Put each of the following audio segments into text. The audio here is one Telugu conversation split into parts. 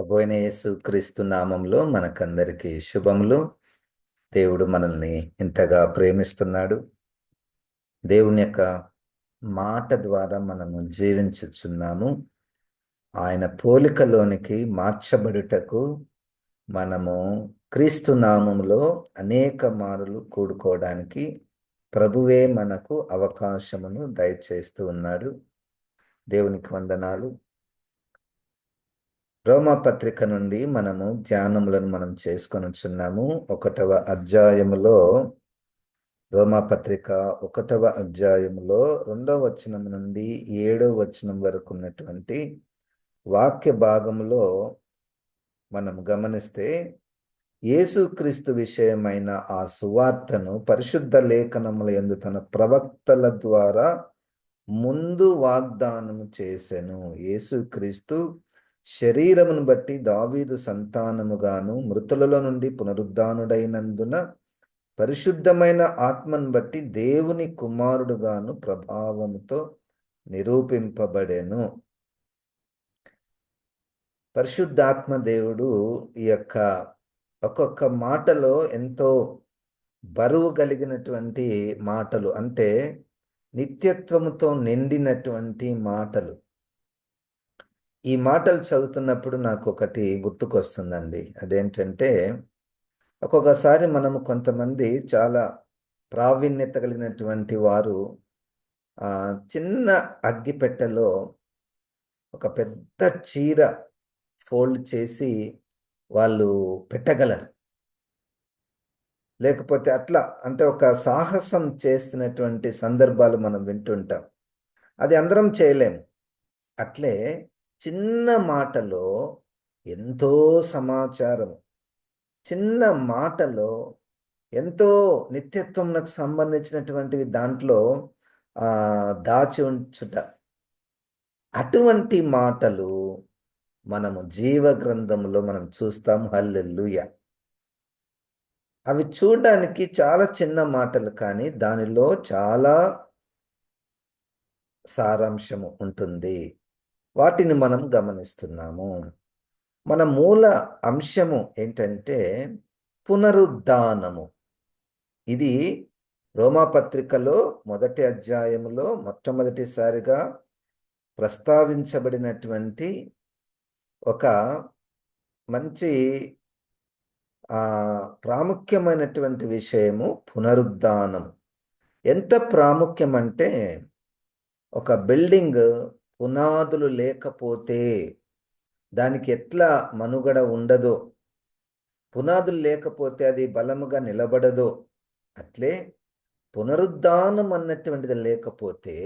ప్రభు అయిన యేసు క్రీస్తు నామంలో మనకందరికీ శుభములు. దేవుడు మనల్ని ఇంతగా ప్రేమిస్తున్నాడు. దేవుని యొక్క మాట ద్వారా మనము జీవించుచున్నాము. ఆయన పోలికలోనికి మార్చబడుటకు మనము క్రీస్తు నామములో అనేక మారులు కూడుకోవడానికి ప్రభువే మనకు అవకాశమును దయచేస్తూ ఉన్నాడు. దేవునికి వందనాలు. రోమా పత్రిక నుండి మనము ధ్యానములను మనం చేసుకొనుచున్నాము. ఒకటవ అధ్యాయములో రోమా పత్రిక ఒకటవ అధ్యాయములో రెండవ వచనం నుండి ఏడవ వచనం వరకు ఉన్నటువంటి వాక్య భాగములో మనం గమనిస్తే యేసుక్రీస్తు విషయమైన ఆ సువార్తను పరిశుద్ధ లేఖనముల ఎందు తన ప్రవక్తల ద్వారా ముందు వాగ్దానము చేసెను. యేసుక్రీస్తు శరీరమును బట్టి దావీదు సంతానముగాను మృతులలో నుండి పునరుద్ధానుడైనందున పరిశుద్ధమైన ఆత్మను బట్టి దేవుని కుమారుడుగాను ప్రభావముతో నిరూపింపబడెను. పరిశుద్ధాత్మ దేవుడు ఈ యొక్క ఒక్కొక్క మాటలో ఎంతో బరువు కలిగినటువంటి మాటలు అంటే నిత్యత్వముతో నిండినటువంటి మాటలు. ఈ మాటలు చదువుతున్నప్పుడు నాకు ఒకటి గుర్తుకొస్తుందండి. అదేంటంటే ఒక్కొక్కసారి మనము కొంతమంది చాలా ప్రావీణ్యత కలిగినటువంటి వారు చిన్న అగ్గిపెట్టెలో ఒక పెద్ద చీర ఫోల్డ్ చేసి వాళ్ళు పెట్టగలరు. లేకపోతే అట్లా అంటే ఒక సాహసం చేస్తున్నటువంటి సందర్భాలు మనం వింటుంటాం. అది అందరం చేయలేము అట్లే చిన్న మాటలో ఎంతో సమాచారం చిన్న మాటలో ఎంతో నిత్యత్వంకు సంబంధించినటువంటివి దాంట్లో దాచి ఉంచుట. అటువంటి మాటలు మనము జీవ గ్రంథంలో మనం చూస్తాం. హల్లెల్లుయ అవి చూడడానికి చాలా చిన్న మాటలు కానీ దానిలో చాలా సారాంశము ఉంటుంది. వాటిని మనం గమనిస్తున్నాము. మన మూల అంశము ఏంటంటే పునరుద్ధానము. ఇది రోమాపత్రికలో మొదటి అధ్యాయములో మొట్టమొదటిసారిగా ప్రస్తావించబడినటువంటి ఒక మంచి ప్రాముఖ్యమైనటువంటి విషయము పునరుద్ధానం ఎంత ప్రాముఖ్యం అంటే ఒక బిల్డింగ్ పునాదులు లేకపోతే దానికి ఎట్లా మనుగడ ఉండదో? పునాదులు లేకపోతే అది బలముగా నిలబడదో? అట్లే పునరుద్ధానం అన్నటువంటిది లేకపోతే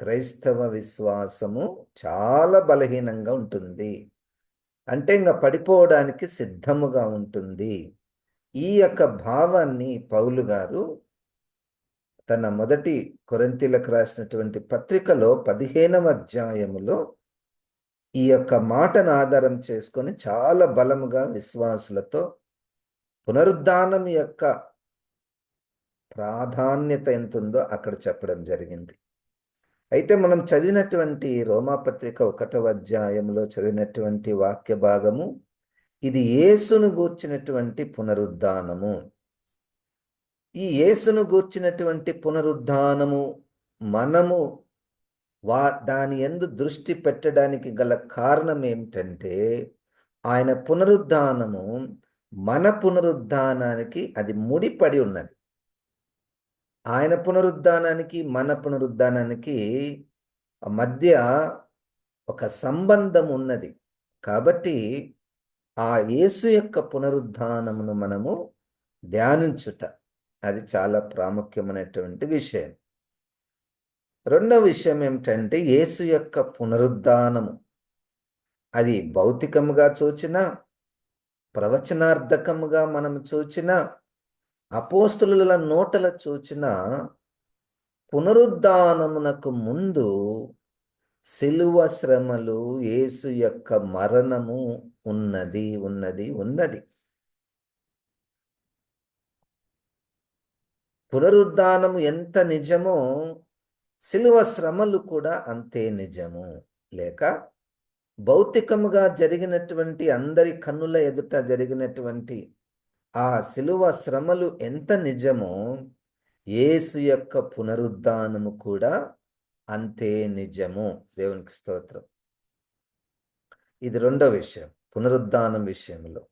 క్రైస్తవ విశ్వాసము చాలా బలహీనంగా ఉంటుంది. అంటే ఇంకా పడిపోవడానికి సిద్ధముగా ఉంటుంది. ఈ యొక్క భావాన్ని పౌలు గారు తన మొదటి కొరంతీలకు రాసినటువంటి పత్రికలో పదిహేనవ అధ్యాయములో ఈ యొక్క మాటను ఆధారం చేసుకొని చాలా బలముగా విశ్వాసులతో పునరుద్ధానం యొక్క ప్రాధాన్యత ఎంత ఉందో అక్కడ చెప్పడం జరిగింది. అయితే మనం చదివినటువంటి రోమాపత్రిక ఒకటవ అధ్యాయంలో చదివినటువంటి వాక్య భాగము ఇది యేసును గూర్చినటువంటి పునరుద్ధానము. ఈ యేసును గూర్చినటువంటి పునరుద్ధానము మనము వా దాని ఎందు దృష్టి పెట్టడానికి గల కారణం ఏమిటంటే ఆయన పునరుద్ధానము మన పునరుద్ధానానికి అది ముడిపడి ఉన్నది. ఆయన పునరుద్ధానానికి మన పునరుద్ధానానికి మధ్య ఒక సంబంధం ఉన్నది. కాబట్టి ఆ యేసు యొక్క పునరుద్ధానమును మనము ధ్యానించుట అది చాలా ప్రాముఖ్యమైనటువంటి విషయం. రెండవ విషయం ఏమిటంటే యేసు యొక్క పునరుద్ధానము. అది భౌతికముగా చూచిన ప్రవచనార్థకముగా మనం చూచిన అపోస్తుల నోటల చూచిన పునరుద్ధానమునకు ముందు సిలువ శ్రమలు యేసు యొక్క మరణము ఉన్నది ఉన్నది ఉన్నది. పునరుద్ధానము ఎంత నిజమో శిలువ శ్రమలు కూడా అంతే నిజము. లేక భౌతికముగా జరిగినటువంటి అందరి కన్నుల ఎదుట జరిగినటువంటి ఆ శిలువ శ్రమలు ఎంత నిజమో యేసు యొక్క పునరుద్ధానము కూడా అంతే నిజము. దేవునికి స్తోత్రం. ఇది రెండో విషయం పునరుద్ధానం విషయంలో.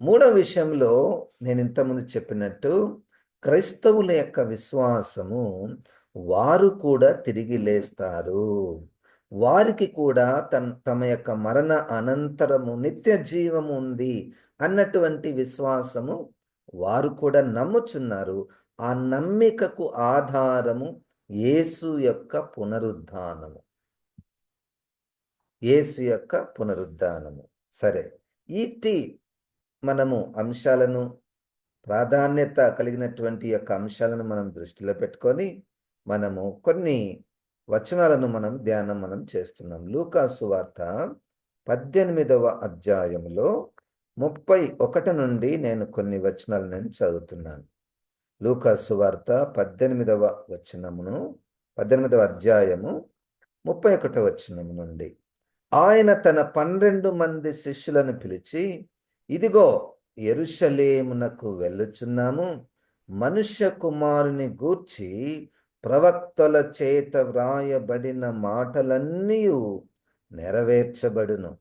మూడో విషయంలో నేను ఇంతకుముందు చెప్పినట్టు క్రైస్తవుల యొక్క విశ్వాసము వారు కూడా తిరిగి లేస్తారు. వారికి కూడా తన తమ యొక్క మరణ అనంతరము నిత్య జీవము ఉంది అన్నటువంటి విశ్వాసము వారు కూడా నమ్ముచున్నారు. ఆ నమ్మికకు ఆధారము యేసు యొక్క పునరుద్ధానము. యేసు యొక్క పునరుద్ధానము. సరే ఈ మనము అంశాలను ప్రాధాన్యత కలిగినటువంటి యొక్క అంశాలను మనం దృష్టిలో పెట్టుకొని మనము కొన్ని వచనాలను మనం ధ్యానం మనం చేస్తున్నాం. లూకాసు వార్త పద్దెనిమిదవ అధ్యాయంలో ముప్పై ఒకటి నుండి నేను కొన్ని వచనాలు నేను చదువుతున్నాను. లూకాసు వార్త పద్దెనిమిదవ వచనమును పద్దెనిమిదవ అధ్యాయము ముప్పై ఒకటవ వచనము నుండి. ఆయన తన పన్నెండు మంది శిష్యులను పిలిచి ఇదిగో ఎరుషలేమునకు వెళ్ళుచున్నాము. మనుష్య కుమారుని గూర్చి ప్రవక్తల చేత వ్రాయబడిన మాటలన్నీ నెరవేర్చబడును.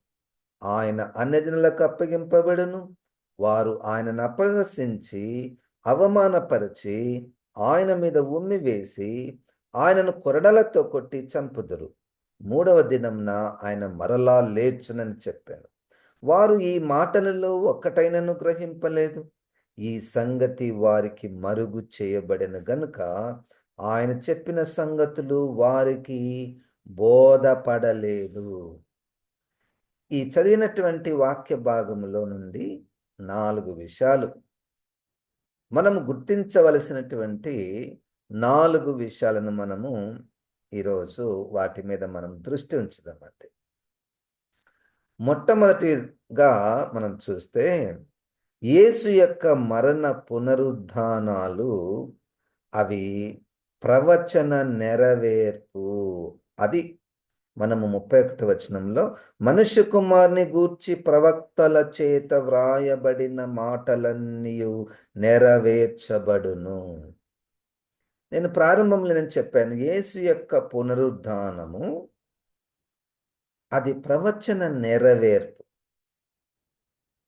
ఆయన అన్యజనులకు అప్పగింపబడును. వారు ఆయనను అపహసించి అవమానపరిచి ఆయన మీద ఉమ్మి వేసి ఆయనను కొరడలతో కొట్టి చంపుదురు. మూడవ దినంన ఆయన మరలా లేచునని చెప్పాను. వారు ఈ మాటలలో ఒక్కటైనను గ్రహింపలేదు. ఈ సంగతి వారికి మరుగు చేయబడిన గనుక ఆయన చెప్పిన సంగతులు వారికి బోధపడలేదు. ఈ చదివినటువంటి వాక్య భాగంలో నుండి నాలుగు విషయాలు. మనము గుర్తించవలసినటువంటి నాలుగు విషయాలను మనము ఈరోజు వాటి మీద మనం దృష్టి ఉంచుదామండి. మొట్టమొదటిగా మనం చూస్తే యేసు యొక్క మరణ పునరుద్ధానాలు అవి ప్రవచన నెరవేర్పు. అది మనము ముప్పై ఒకటి వచనంలో మనుష్య కుమార్ని గూర్చి ప్రవక్తల చేత వ్రాయబడిన మాటలన్నీ నెరవేర్చబడును. నేను ప్రారంభంలో నేను చెప్పాను యేసు యొక్క పునరుద్ధానము అది ప్రవచన నెరవేర్పు.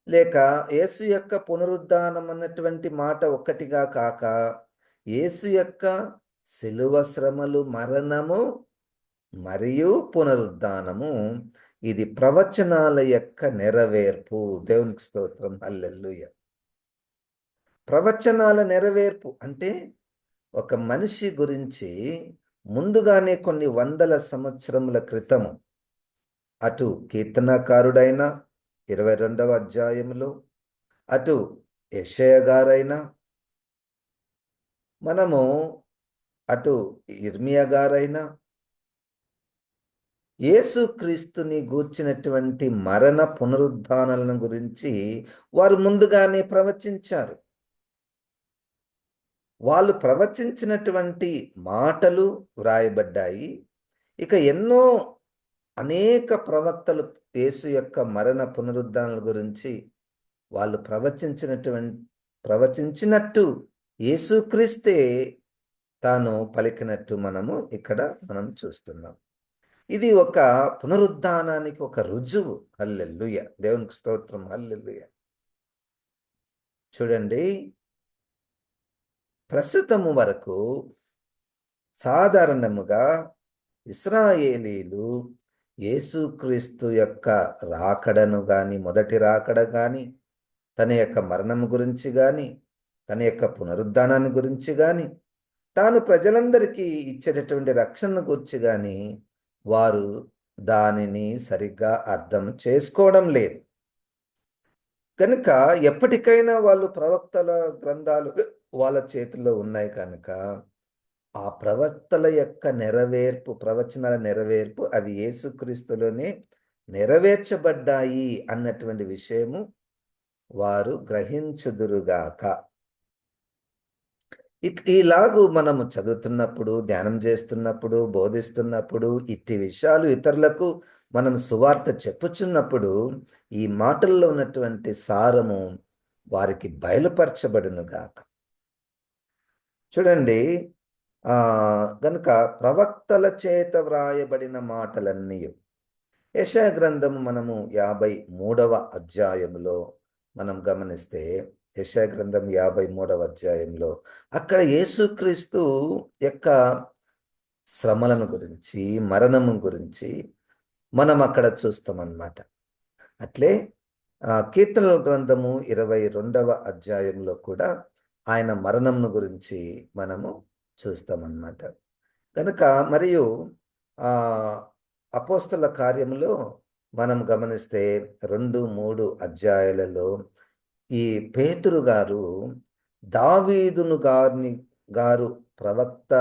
లేక యేసు యొక్క పునరుద్ధానం అన్నటువంటి మాట ఒక్కటిగా కాక యేసు యొక్క శిలువ శ్రమలు మరణము మరియు పునరుద్ధానము ఇది ప్రవచనాల యొక్క నెరవేర్పు. దేవునికి స్తోత్రం. అల్లెల్లుయ ప్రవచనాల నెరవేర్పు అంటే ఒక మనిషి గురించి ముందుగానే కొన్ని వందల సంవత్సరముల క్రితము అటు కీర్తనకారుడైన ఇరవై రెండవ అధ్యాయంలో అటు యషయ గారైనా మనము అటు ఇర్మియా గారైనా యేసుక్రీస్తుని గూర్చినటువంటి మరణ పునరుద్ధానాలను గురించి వారు ముందుగానే ప్రవచించారు. వాళ్ళు ప్రవచించినటువంటి మాటలు వ్రాయబడ్డాయి. ఇక ఎన్నో అనేక ప్రవక్తలు యేసు యొక్క మరణ పునరుద్ధానాల గురించి వాళ్ళు ప్రవచించినటువంటి ప్రవచించినట్టు యేసుక్రీస్తే తాను పలికినట్టు మనము ఇక్కడ మనం చూస్తున్నాం. ఇది ఒక పునరుద్ధానానికి ఒక రుజువు. అల్లెల్లుయ దేవునికి స్తోత్రం. అల్లెల్లుయ చూడండి. ప్రస్తుతము వరకు సాధారణముగా ఇస్రాయేలీలు యేసుక్రీస్తు యొక్క రాకడను కానీ మొదటి రాకడ కానీ తన యొక్క మరణం గురించి కానీ తన యొక్క పునరుద్ధానాన్ని గురించి కానీ తాను ప్రజలందరికీ ఇచ్చేటటువంటి రక్షణ గురించి కానీ వారు దానిని సరిగ్గా అర్థం చేసుకోవడం లేదు. కనుక ఎప్పటికైనా వాళ్ళు ప్రవక్తల గ్రంథాలు వాళ్ళ చేతిలో ఉన్నాయి కనుక ఆ ప్రవక్తల యొక్క నెరవేర్పు ప్రవచనాల నెరవేర్పు అవి యేసుక్రీస్తులోనే నెరవేర్చబడ్డాయి అన్నటువంటి విషయము వారు గ్రహించుదురుగాక. ఇలాగూ మనము చదువుతున్నప్పుడు ధ్యానం చేస్తున్నప్పుడు బోధిస్తున్నప్పుడు ఇట్టి విషయాలు ఇతరులకు మనం సువార్త చెప్పుచున్నప్పుడు ఈ మాటల్లో ఉన్నటువంటి సారము వారికి బయలుపరచబడునుగాక. చూడండి గనుక ప్రవక్తల చేత వ్రాయబడిన మాటలన్నీ యశా గ్రంథము మనము యాభై మూడవ అధ్యాయములో మనం గమనిస్తే యశా గ్రంథం యాభై మూడవ అధ్యాయంలో అక్కడ యేసుక్రీస్తు యొక్క శ్రమలను గురించి మరణము గురించి మనం అక్కడ చూస్తామన్నమాట. అట్లే కీర్తనల గ్రంథము ఇరవై రెండవ అధ్యాయంలో కూడా ఆయన మరణంను గురించి మనము చూస్తామన్నమాట. కనుక మరియు అపోస్తల కార్యంలో మనం గమనిస్తే రెండు మూడు అధ్యాయాలలో ఈ పేతురు గారు దావీదును గారిని గారు ప్రవక్త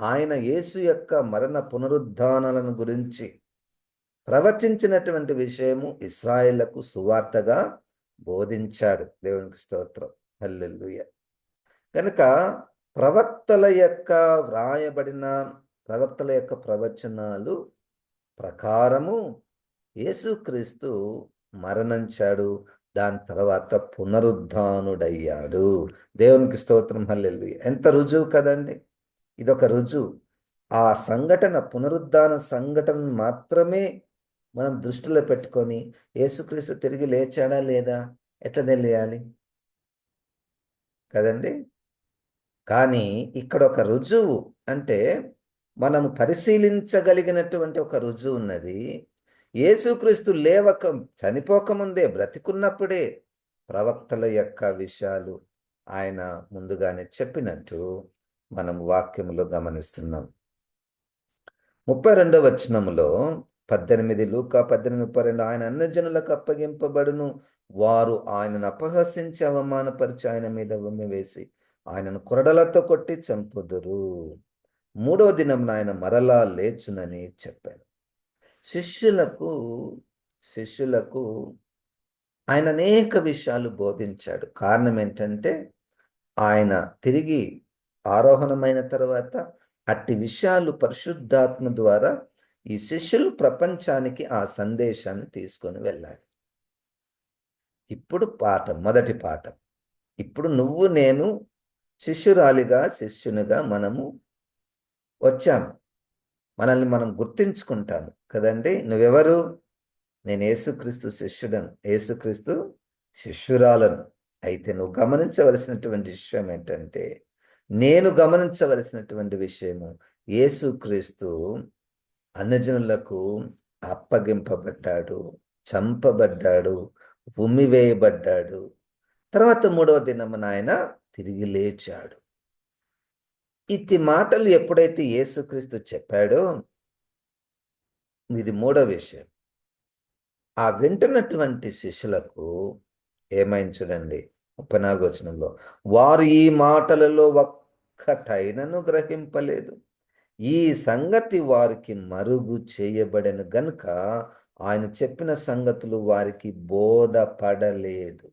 ఆయన యేసు యొక్క మరణ పునరుద్ధానాలను గురించి ప్రవచించినటువంటి విషయము ఇస్రాయేళ్ళకు సువార్తగా బోధించాడు. దేవునికి స్తోత్రం. హల్లెల్లుయ కనుక ప్రవక్తల యొక్క వ్రాయబడిన ప్రవక్తల యొక్క ప్రవచనాలు ప్రకారము యేసుక్రీస్తు మరణించాడు దాని తర్వాత పునరుద్ధానుడయ్యాడు. దేవునికి స్తోత్రం హల్లెల్లు ఎంత రుజువు కదండి. ఇదొక రుజువు. ఆ సంఘటన పునరుద్ధాన సంఘటన మాత్రమే మనం దృష్టిలో పెట్టుకొని యేసుక్రీస్తు తిరిగి లేచాడా లేదా? ఎట్లా తెలియాలి? కదండి. కానీ ఇక్కడ ఒక రుజువు. అంటే మనము పరిశీలించగలిగినటువంటి ఒక రుజువు ఉన్నది. యేసుక్రీస్తు లేవక చనిపోకముందే బ్రతికున్నప్పుడే ప్రవక్తల యొక్క విషయాలు ఆయన ముందుగానే చెప్పినట్టు మనం వాక్యములో గమనిస్తున్నాం. ముప్పై రెండవ వచనములో పద్దెనిమిది లూకా పద్దెనిమిది ముప్పై రెండు ఆయన అన్నజనులకు అప్పగింపబడును. వారు ఆయనను అపహసించి అవమానపరిచి ఆయన మీద ఉమ్మి వేసి ఆయనను కొరడలతో కొట్టి చంపుదురు. మూడవ దినం ఆయన మరలా లేచునని చెప్పాను శిష్యులకు శిష్యులకు ఆయన అనేక విషయాలు బోధించాడు. కారణం ఏంటంటే ఆయన తిరిగి ఆరోహణమైన తర్వాత అట్టి విషయాలు పరిశుద్ధాత్మ ద్వారా ఈ శిష్యులు ప్రపంచానికి ఆ సందేశాన్ని తీసుకొని వెళ్ళాలి. ఇప్పుడు పాఠం మొదటి పాఠం. ఇప్పుడు నువ్వు నేను శిష్యురాలిగా శిష్యునిగా మనము వచ్చాము. మనల్ని మనం గుర్తించుకుంటాము. కదండి? నువ్వెవరు? నేను యేసుక్రీస్తు శిష్యుడను. యేసుక్రీస్తు శిష్యురాలను. అయితే నువ్వు గమనించవలసినటువంటి విషయం ఏంటంటే నేను గమనించవలసినటువంటి విషయము యేసుక్రీస్తు అన్నజనులకు అప్పగింపబడ్డాడు చంపబడ్డాడు ఉమ్మివేయబడ్డాడు తర్వాత మూడవ దినమున ఆయన తిరిగి లేచాడు. ఇతి మాటలు ఎప్పుడైతే యేసుక్రీస్తు చెప్పాడో ఇది మూడో విషయం. ఆ వింటున్నటువంటి శిష్యులకు ఏమైంది చూడండి ముప్పై నాలుగు వచనంలో వారు ఈ మాటలలో ఒక్కటైనను గ్రహింపలేదు. ఈ సంగతి వారికి మరుగు చేయబడను గనుక ఆయన చెప్పిన సంగతులు వారికి బోధపడలేదు.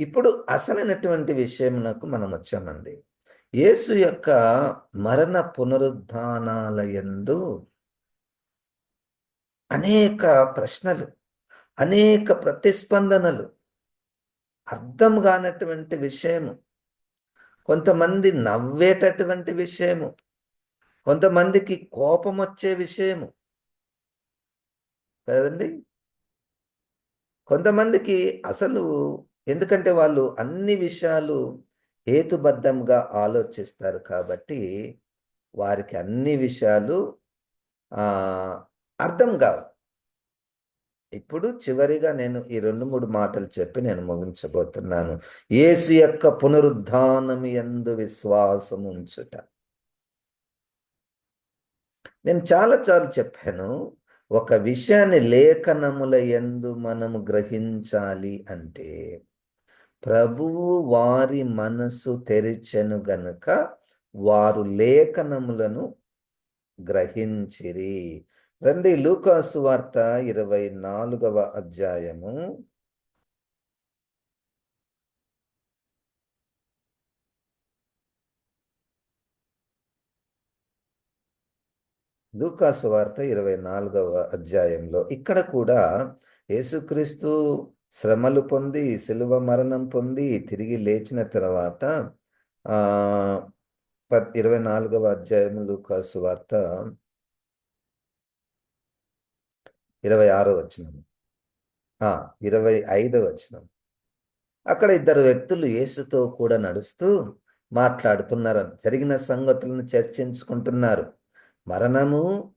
ఇప్పుడు అసలైనటువంటి విషయంకు మనం వచ్చామండి యేసు యొక్క మరణ పునరుద్ధానాల యందు అనేక ప్రశ్నలు అనేక ప్రతిస్పందనలు అర్థం కానటువంటి విషయము కొంతమంది నవ్వేటటువంటి విషయము కొంతమందికి కోపం వచ్చే విషయము కదండి? కొంతమందికి అసలు ఎందుకంటే వాళ్ళు అన్ని విషయాలు హేతుబద్ధంగా ఆలోచిస్తారు కాబట్టి వారికి అన్ని విషయాలు అర్థం కావు. ఇప్పుడు చివరిగా నేను ఈ రెండు మూడు మాటలు చెప్పి నేను ముగించబోతున్నాను. ఏసు యొక్క పునరుద్ధానం ఎందు విశ్వాసం ఉంచుట. నేను చాలా చాలా చెప్పాను ఒక విషయాన్ని లేఖనముల ఎందు మనము గ్రహించాలి అంటే ప్రభువు వారి మనసు తెరిచెను గనుక వారు లేఖనములను గ్రహించిరి. రండి లూకాసు వార్త ఇరవై నాలుగవ అధ్యాయము. లూకాసు వార్త ఇరవై నాలుగవ అధ్యాయంలో ఇక్కడ కూడా యేసుక్రీస్తు శ్రమలు పొంది శిలువ మరణం పొంది తిరిగి లేచిన తర్వాత ఆ ఇరవై నాలుగవ అధ్యాయములు లూకాసు వార్త ఇరవై ఆరో వచనం. ఆ, ఇరవై ఐదవ వచనం. అక్కడ ఇద్దరు వ్యక్తులు యేసుతో కూడా నడుస్తూ మాట్లాడుతున్నారు. జరిగిన సంగతులను చర్చించుకుంటున్నారు. మరణము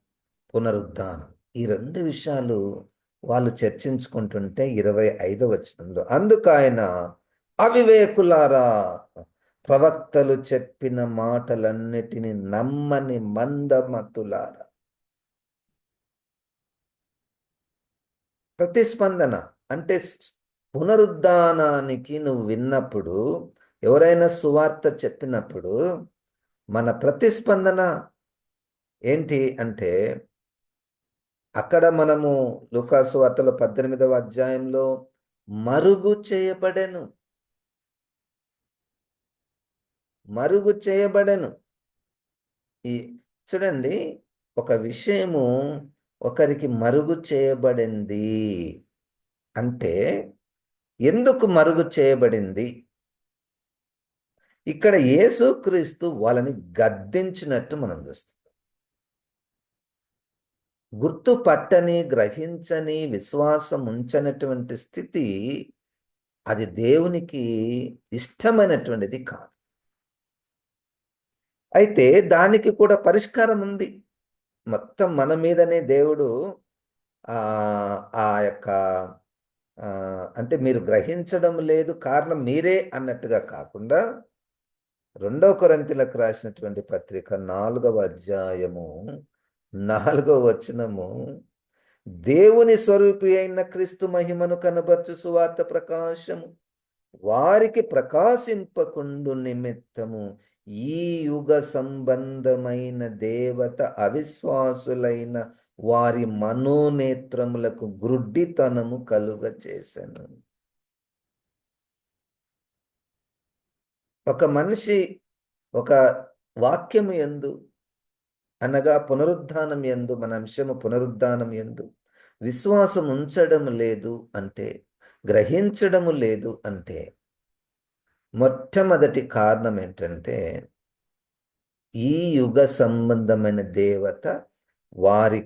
పునరుద్ధానం. ఈ రెండు విషయాలు వాళ్ళు చర్చించుకుంటుంటే ఇరవై ఐదవ వచనంలో అందుకు ఆయన అవివేకులారా ప్రవక్తలు చెప్పిన మాటలన్నిటిని నమ్మని మందమతులారా. ప్రతిస్పందన అంటే పునరుద్ధానానికి నువ్వు విన్నప్పుడు ఎవరైనా సువార్త చెప్పినప్పుడు మన ప్రతిస్పందన ఏంటి అంటే అక్కడ మనము లుకాసు వార్తల పద్దెనిమిదవ అధ్యాయంలో మరుగు చేయబడెను. మరుగు చేయబడెను. ఈ చూడండి ఒక విషయము ఒకరికి మరుగు చేయబడింది అంటే ఎందుకు మరుగు చేయబడింది? ఇక్కడ యేసుక్రీస్తు వాళ్ళని గద్దించినట్టు మనం చూస్తాం. గుర్తుపట్టని గ్రహించని విశ్వాసం ఉంచనటువంటి స్థితి అది దేవునికి ఇష్టమైనటువంటిది కాదు. అయితే దానికి కూడా పరిష్కారం ఉంది మొత్తం మన మీదనే దేవుడు ఆ యొక్క అంటే మీరు గ్రహించడం లేదు కారణం మీరే అన్నట్టుగా కాకుండా రెండో కొరంతిలకు రాసినటువంటి పత్రిక నాలుగవ అధ్యాయము నాలుగో వచనము దేవుని స్వరూపి అయిన క్రీస్తు మహిమను కనబరచు సువార్త ప్రకాశము. వారికి ప్రకాశింపకుండు నిమిత్తము ఈ యుగ సంబంధమైన దేవత అవిశ్వాసులైన వారి మనోనేత్రములకు గ్రుడ్డితనము కలుగ చేశాను ఒక మనిషి ఒక వాక్యము ఎందు అనగా పునరుద్ధానం ఎందు మన అంశము పునరుద్ధానం ఎందు. విశ్వాసం ఉంచడం లేదు అంటే గ్రహించడము లేదు అంటే మొట్టమొదటి కారణం ఏంటంటే ఈ యుగ సంబంధమైన దేవత వారి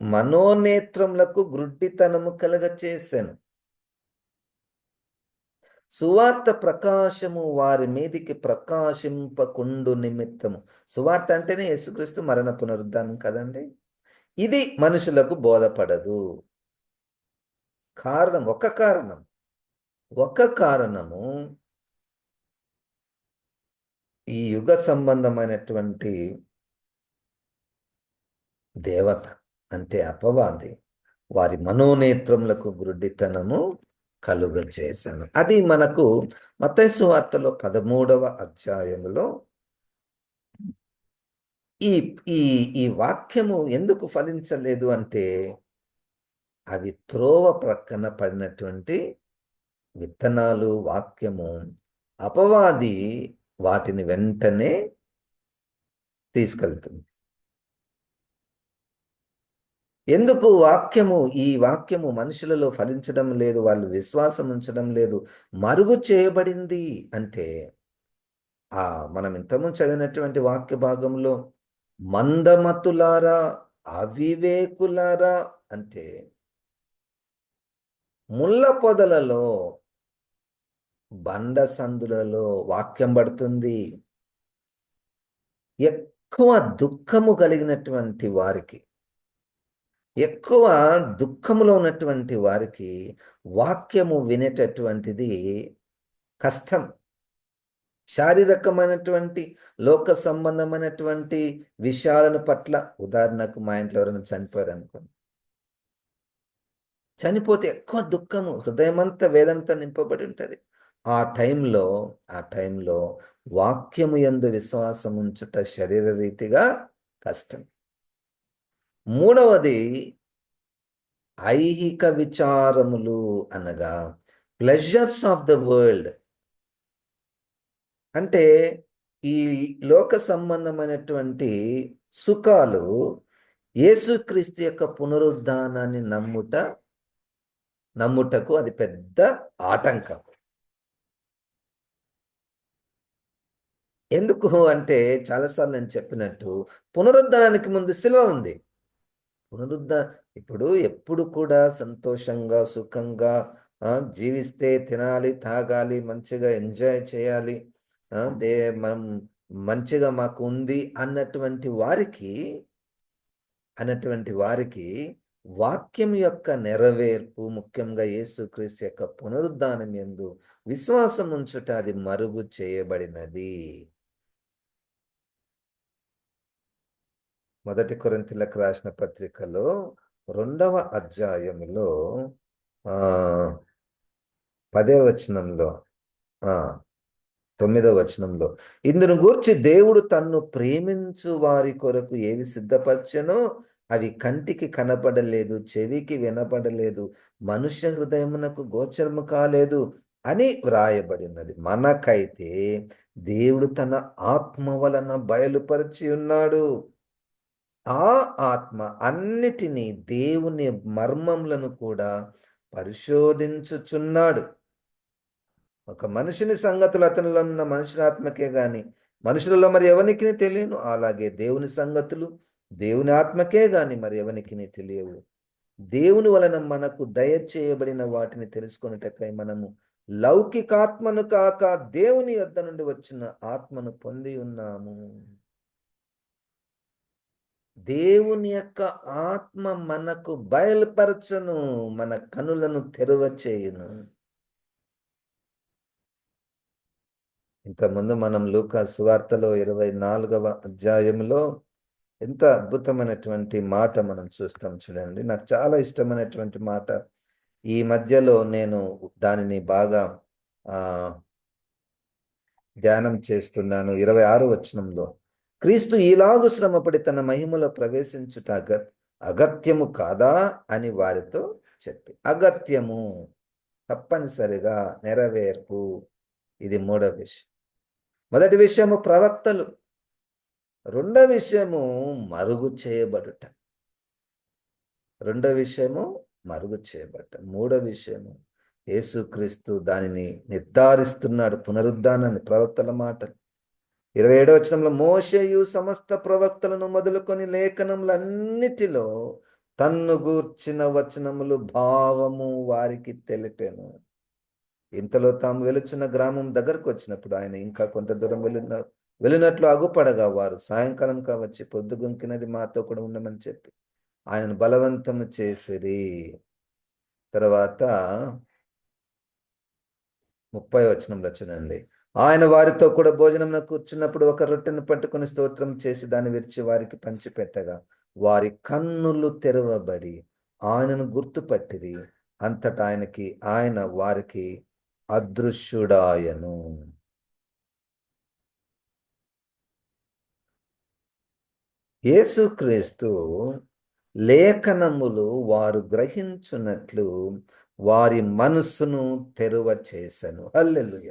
మనోనేత్రములకు గ్రుడ్డితనము కలగ చేశాను సువార్త ప్రకాశము వారి మీదికి ప్రకాశింపకుండు నిమిత్తము. సువార్త అంటేనే యేసుక్రీస్తు మరణ పునరుద్ధానం కదండి? ఇది మనుషులకు బోధపడదు. కారణం ఒక కారణం. ఒక కారణము ఈ యుగ సంబంధమైనటువంటి దేవత అంటే అపవాది వారి మనోనేత్రములకు గురుడితనము కలుగ చేశాను. అది మనకు మతైసు వార్తలో పదమూడవ అధ్యాయములో ఈ ఈ ఈ వాక్యము ఎందుకు ఫలించలేదు అంటే అవి త్రోవ ప్రక్కన పడినటువంటి విత్తనాలు వాక్యము అపవాది వాటిని వెంటనే తీసుకెళ్తుంది. ఎందుకు వాక్యము ఈ వాక్యము మనుషులలో ఫలించడం లేదు వాళ్ళు విశ్వాసం ఉంచడం లేదు మరుగు చేయబడింది అంటే ఆ మనం ఇంతకుముందు చదివినటువంటి వాక్య భాగంలో మందమతులారా అవివేకులారా అంటే ముళ్ళ పొదలలో బండ సందులలో వాక్యం పడుతుంది. ఎక్కువ దుఃఖము కలిగినటువంటి వారికి ఎక్కువ దుఃఖములో ఉన్నటువంటి వారికి వాక్యము వినేటటువంటిది కష్టం. శారీరకమైనటువంటి లోక సంబంధమైనటువంటి విషయాలను పట్ల ఉదాహరణకు మా ఇంట్లో ఎవరైనా చనిపోయారు అనుకోండి చనిపోతే ఎక్కువ దుఃఖము హృదయమంతా వేదనతో నింపబడి ఉంటుంది. ఆ టైంలో ఆ టైంలో వాక్యము ఎందు విశ్వాసం ఉంచుట శరీర రీతిగా కష్టం. మూడవది ఐహిక విచారములు అనగా ప్లెజర్స్ ఆఫ్ ద వరల్డ్ అంటే ఈ లోక సంబంధమైనటువంటి సుఖాలు యేసుక్రీస్తు యొక్క పునరుద్ధానాన్ని నమ్ముట నమ్ముటకు అది పెద్ద ఆటంకం. ఎందుకు అంటే చాలాసార్లు నేను చెప్పినట్టు పునరుద్ధానానికి ముందు శిలువ ఉంది. పునరుద్ధ ఇప్పుడు ఎప్పుడు కూడా సంతోషంగా సుఖంగా ఆ, జీవిస్తే తినాలి తాగాలి మంచిగా ఎంజాయ్ చేయాలి ఆ, దే మనం మంచిగా మాకు ఉంది అన్నటువంటి వారికి అన్నటువంటి వారికి వాక్యం యొక్క నెరవేర్పు ముఖ్యంగా యేసుక్రీస్తు యొక్క పునరుద్ధానం ఎందు విశ్వాసం ఉంచుట అది మరుగు చేయబడినది. మొదటి కొరింథీలకు రాసిన పత్రికలో రెండవ అధ్యాయములో పదే వచనంలో తొమ్మిదవ వచనంలో ఇందును గూర్చి దేవుడు తన్ను ప్రేమించు వారి కొరకు ఏవి సిద్ధపరచనో? అవి కంటికి కనపడలేదు చెవికి వినపడలేదు మనుష్య హృదయమునకు గోచరము కాలేదు అని వ్రాయబడినది. మనకైతే దేవుడు తన ఆత్మ వలన బయలుపరిచి ఉన్నాడు. ఆ ఆత్మ అన్నిటినీ దేవుని మర్మములను కూడా పరిశోధించుచున్నాడు. ఒక మనిషిని సంగతులు అతనిలో ఉన్న మనుషుల ఆత్మకే గాని మనుషులలో మరి ఎవరికి తెలియను? అలాగే దేవుని సంగతులు దేవుని ఆత్మకే గాని మరి ఎవరికి తెలియవు. దేవుని వలన మనకు దయచేయబడిన వాటిని తెలుసుకొనుటకై మనము లౌకికాత్మను కాక దేవుని యొద్ద నుండి వచ్చిన ఆత్మను పొంది ఉన్నాము. దేవుని యొక్క ఆత్మ మనకు బయలుపరచను మన కనులను తెరవ చేయును ఇంతకుముందు మనం లూకా సువార్తలో ఇరవై నాలుగవ అధ్యాయంలో ఎంత అద్భుతమైనటువంటి మాట మనం చూస్తాం చూడండి. నాకు చాలా ఇష్టమైనటువంటి మాట. ఈ మధ్యలో నేను దానిని బాగా ధ్యానం చేస్తున్నాను. ఇరవై ఆరు వచనంలో. క్రీస్తు ఇలాగు శ్రమపడి తన మహిమలో ప్రవేశించుట అగ అగత్యము కాదా అని వారితో చెప్పి అగత్యము తప్పనిసరిగా నెరవేర్పు. ఇది మూడవ విషయం. మొదటి విషయము ప్రవక్తలు. రెండో విషయము మరుగు చేయబడుట. రెండో విషయము మరుగు చేయబడుట. మూడో విషయము యేసుక్రీస్తు దానిని నిర్ధారిస్తున్నాడు పునరుద్ధానాన్ని ప్రవక్తల మాటలు. ఇరవై ఏడో వచనంలో మోషయు సమస్త ప్రవక్తలను మొదలుకొని లేఖనములన్నిటిలో తన్ను గూర్చిన వచనములు భావము వారికి తెలిపాను. ఇంతలో తాము వెలుచున్న గ్రామం దగ్గరకు వచ్చినప్పుడు ఆయన ఇంకా కొంత దూరం వెళ్ళిన వెళ్ళినట్లు అగుపడగా వారు సాయంకాలం కావచ్చి పొద్దుగుంకినది మాతో కూడా ఉండమని చెప్పి ఆయనను బలవంతము చేసిరి. తర్వాత ముప్పై వచనంలో చూడండి. ఆయన వారితో కూడా భోజనం కూర్చున్నప్పుడు ఒక రొట్టెను పట్టుకుని స్తోత్రం చేసి దాన్ని విరిచి వారికి పంచిపెట్టగా వారి కన్నులు తెరవబడి ఆయనను గుర్తుపట్టిరి. అంతటా ఆయనకి ఆయన వారికి అదృశ్యుడాయను. యేసుక్రీస్తు లేఖనములు వారు గ్రహించున్నట్లు వారి మనస్సును తెరువ చేశను హల్లెలూయ.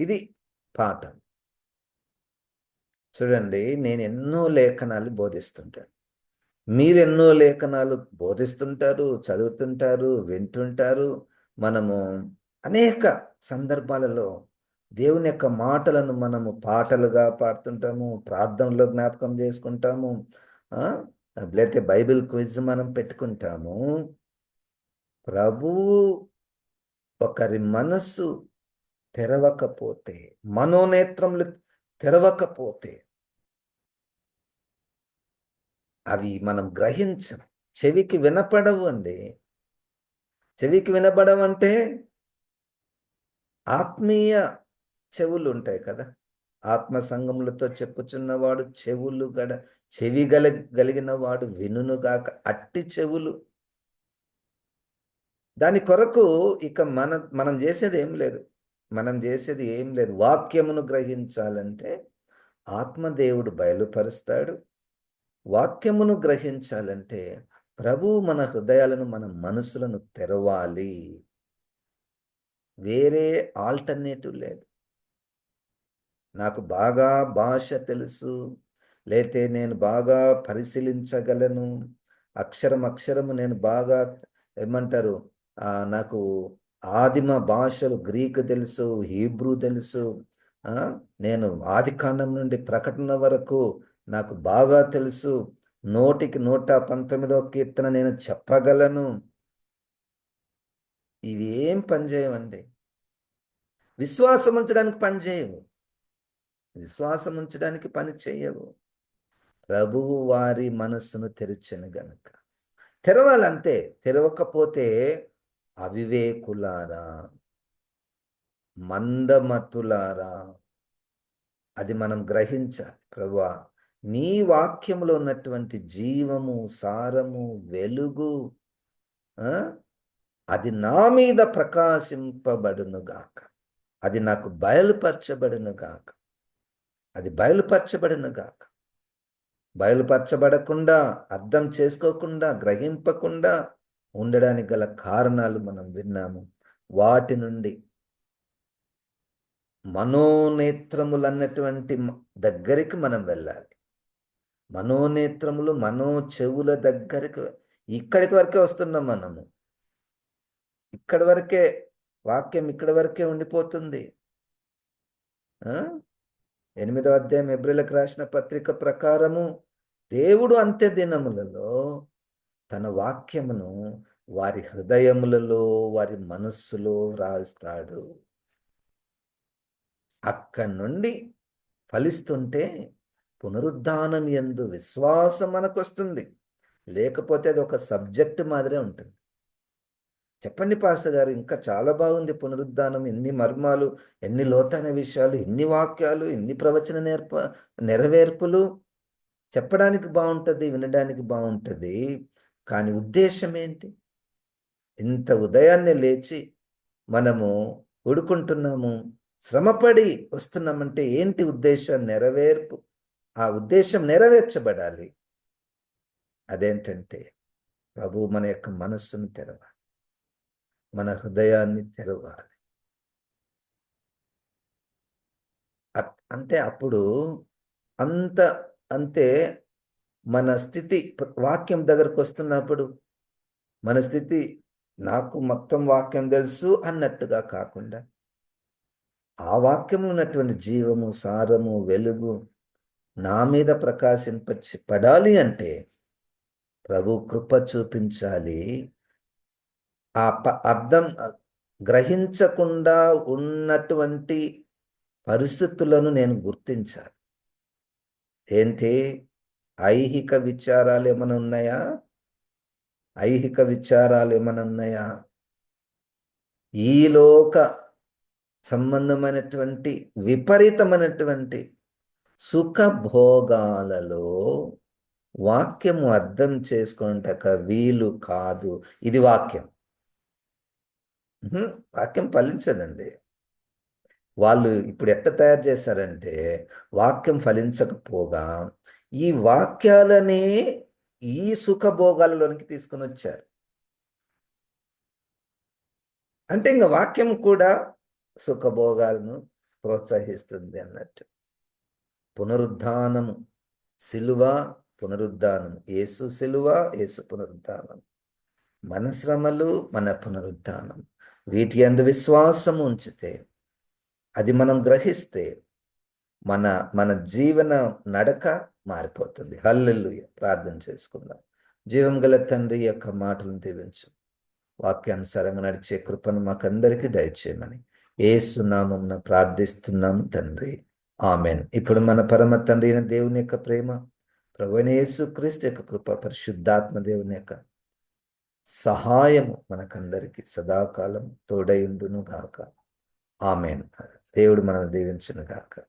ఇది పాఠం. చూడండి నేను ఎన్నో లేఖనాలు బోధిస్తుంటాను. మీరెన్నో లేఖనాలు బోధిస్తుంటారు చదువుతుంటారు వింటుంటారు. మనము అనేక సందర్భాలలో దేవుని యొక్క మాటలను మనము పాటలుగా పాడుతుంటాము ప్రార్థనలో జ్ఞాపకం చేసుకుంటాము లేకపోతే బైబిల్ క్విజ్ మనం పెట్టుకుంటాము. ప్రభువు ఒకరి మనస్సు తెరవకపోతే మనోనేత్రములు తెరవకపోతే అవి మనం గ్రహించం. చెవికి వినపడవు అండి. చెవికి వినపడవంటే ఆత్మీయ చెవులు ఉంటాయి కదా. ఆత్మ సంగములతో చెప్పుచున్నవాడు చెవులు గడ చెవి గల గలిగిన వాడు వినుగాక అట్టి చెవులు. దాని కొరకు ఇక మన మనం చేసేది ఏం లేదు. మనం చేసేది ఏం లేదు. వాక్యమును గ్రహించాలంటే ఆత్మదేవుడు బయలుపరుస్తాడు. వాక్యమును గ్రహించాలంటే ప్రభు మన హృదయాలను మన మనసులను తెరవాలి. వేరే ఆల్టర్నేటివ్ లేదు. నాకు బాగా భాష తెలుసు. లేతే నేను బాగా పరిశీలించగలను. అక్షరం అక్షరము నేను బాగా ఏమంటారు? నాకు ఆదిమ భాషలు గ్రీకు తెలుసు హీబ్రూ తెలుసు. నేను ఆది కాండం నుండి ప్రకటన వరకు నాకు బాగా తెలుసు. నూటికి నూట పంతొమ్మిదవ కీర్తన నేను చెప్పగలను. ఇవి ఏం పనిచేయవండి విశ్వాసం ఉంచడానికి పని చేయవు. విశ్వాసం ఉంచడానికి పని చేయవు. ప్రభువు వారి మనస్సును తెరిచను గనుక. తెరవాలంతే తెరవకపోతే అవివేకులారా మందమతులారా అది మనం గ్రహించాలి. ప్రభా నీ వాక్యంలో ఉన్నటువంటి జీవము సారము వెలుగు అది నా మీద ప్రకాశింపబడునుగాక. అది నాకు బయలుపరచబడునుగాక. అది బయలుపరచబడునుగాక. బయలుపరచబడకుండా అర్థం చేసుకోకుండా గ్రహింపకుండా ఉండడానికి గల కారణాలు మనం విన్నాము. వాటి నుండి మనోనేత్రములు అన్నటువంటి దగ్గరికి మనం వెళ్ళాలి. మనోనేత్రములు మనో చెవుల దగ్గరికి ఇక్కడికి వరకే వస్తున్నాం మనము. ఇక్కడి వరకే వాక్యం ఇక్కడి వరకే ఉండిపోతుంది. ఆ? అధ్యాయం ఎబ్రిలకు రాసిన పత్రిక ప్రకారము దేవుడు అంత్య దినములలో తన వాక్యమును వారి హృదయములలో వారి మనస్సులో వ్రాస్తాడు. అక్కడి నుండి ఫలిస్తుంటే పునరుద్ధానం ఎందు విశ్వాసం మనకు వస్తుంది లేకపోతే అది ఒక సబ్జెక్ట్ మాదిరే ఉంటుంది. చెప్పండి పాస్టర్ గారు ఇంకా చాలా బాగుంది పునరుద్ధానం. ఎన్ని మర్మాలు ఎన్ని లోతైన విషయాలు ఎన్ని వాక్యాలు ఎన్ని ప్రవచన నేర్ప నెరవేర్పులు చెప్పడానికి బాగుంటుంది వినడానికి బాగుంటుంది. కానీ ఉద్దేశం ఏంటి? ఇంత ఉదయాన్నే లేచి మనము ఉడుకుంటున్నాము శ్రమపడి వస్తున్నామంటే ఏంటి ఉద్దేశం? నెరవేర్పు. ఆ ఉద్దేశం నెరవేర్చబడాలి. అదేంటంటే ప్రభు మన యొక్క మనస్సును తెరవాలి. మన హృదయాన్ని తెరవాలి. అట్- అంటే అప్పుడు అంత అంతే మన స్థితి వాక్యం దగ్గరకు వస్తున్నప్పుడు మన స్థితి నాకు మొత్తం వాక్యం తెలుసు అన్నట్టుగా కాకుండా ఆ వాక్యం ఉన్నటువంటి జీవము సారము వెలుగు నా మీద ప్రకాశింప పడాలి అంటే ప్రభు కృప చూపించాలి. ఆ ప అర్థం గ్రహించకుండా ఉన్నటువంటి పరిస్థితులను నేను గుర్తించాలి. ఏంటి? ఐహిక విచారాలు ఏమైనా ఉన్నాయా? ఐహిక విచారాలు ఏమైనా ఉన్నాయా? ఈలోక సంబంధమైనటువంటి విపరీతమైనటువంటి సుఖభోగాలలో వాక్యము అర్థం చేసుకుంటక వీలు కాదు. ఇది వాక్యం. వాక్యం ఫలించదండి. వాళ్ళు ఇప్పుడు ఎట్ట తయారు చేశారంటే వాక్యం ఫలించకపోగా ఈ వాక్యాలనే ఈ సుఖభోగాలలోనికి తీసుకొని వచ్చారు. అంటే ఇంకా వాక్యం కూడా సుఖభోగాలను ప్రోత్సహిస్తుంది అన్నట్టు. పునరుద్ధానము సిలువ పునరుద్ధానం ఏసు సిలువ ఏసు పునరుద్ధానం మన శ్రమలు మన పునరుద్ధానం వీటి అందు విశ్వాసం ఉంచితే అది మనం గ్రహిస్తే మన మన జీవన నడక మారిపోతుంది. హల్లెల్లు ప్రార్థన చేసుకుందాం. జీవం గల తండ్రి యొక్క మాటలను దీవించు. వాక్యానుసారంగా నడిచే కృపను మాకందరికీ దయచేయమని ఏసునామం ప్రార్థిస్తున్నాం తండ్రి. ఆమెన్. ఇప్పుడు మన పరమ తండ్రి అయిన దేవుని యొక్క ప్రేమ ప్రభువైన క్రీస్తు యొక్క కృప పరిశుద్ధాత్మ దేవుని యొక్క సహాయము మనకందరికీ సదాకాలం తోడయుండును గాక ఆమెన్. దేవుడు మనం దీవించును గాక